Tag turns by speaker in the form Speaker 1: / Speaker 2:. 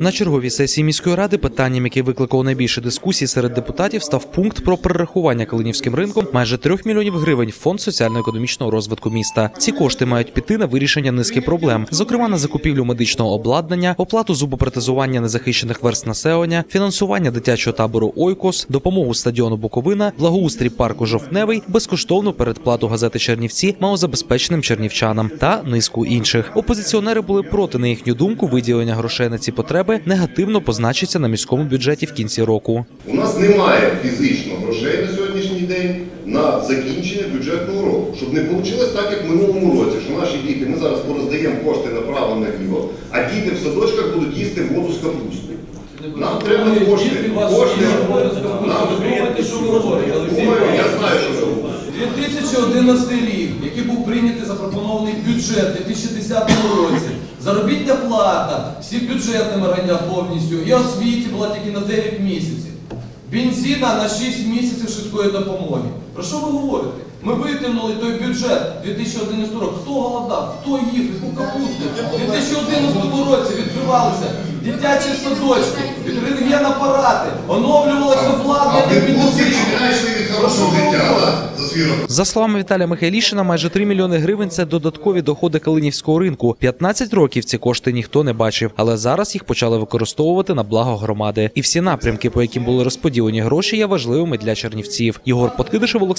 Speaker 1: На черговій сесії міської ради питанням, яке викликало найбільше дискусій серед депутатів, став пункт про перерахування Калинівським ринком майже 3 мільйонів гривень в фонд соціально-економічного розвитку міста. Ці кошти мають піти на вирішення низки проблем, зокрема на закупівлю медичного обладнання, оплату зубопротезування незахищених верст населення, фінансування дитячого табору Ойкос, допомогу стадіону Буковина, благоустрій парку Жовтневий, безкоштовну передплату газети Чернівці малозабезпеченим чернівчанам та низку інших. Опозиціонери були проти на їхню думку виділення грошей на ці потреби негативно позначиться на міському бюджеті в кінці року.
Speaker 2: У нас немає фізично грошей на сьогоднішній день на закінчення бюджетного року, щоб не вийшло так, як в минулому році, що наші діти, ми зараз пороздаємо кошти направо наліво, а діти в садочках будуть їсти воду з капустою. Нам треба кошти. Кошти. Нам
Speaker 3: думаєте, що ви говорите,
Speaker 2: я знаю, що це буде.
Speaker 3: 2011 рік, який був прийнятий запропонований бюджет у 2010 році, заробітня плата всіх бюджетним органам повністю і освіті була тільки на 9 місяців. Бензина на 6 місяців швидкої допомоги. Про що ви говорите? Ми витягнули той бюджет 2011 року. Хто голодав? Хто їв? Яку капусту? У 2011 році відкривалися дитячі садочки, рентген-апарати, оновлювалося
Speaker 2: А
Speaker 3: обладнання
Speaker 1: За словами Віталія Михайлішина, майже 3 мільйони гривень це додаткові доходи Калинівського ринку. 15 років ці кошти ніхто не бачив, але зараз їх почали використовувати на благо громади. І всі напрямки, по яким були розподілені гроші, є важливими для чернівців. Єгор Подкидишев, Олександр.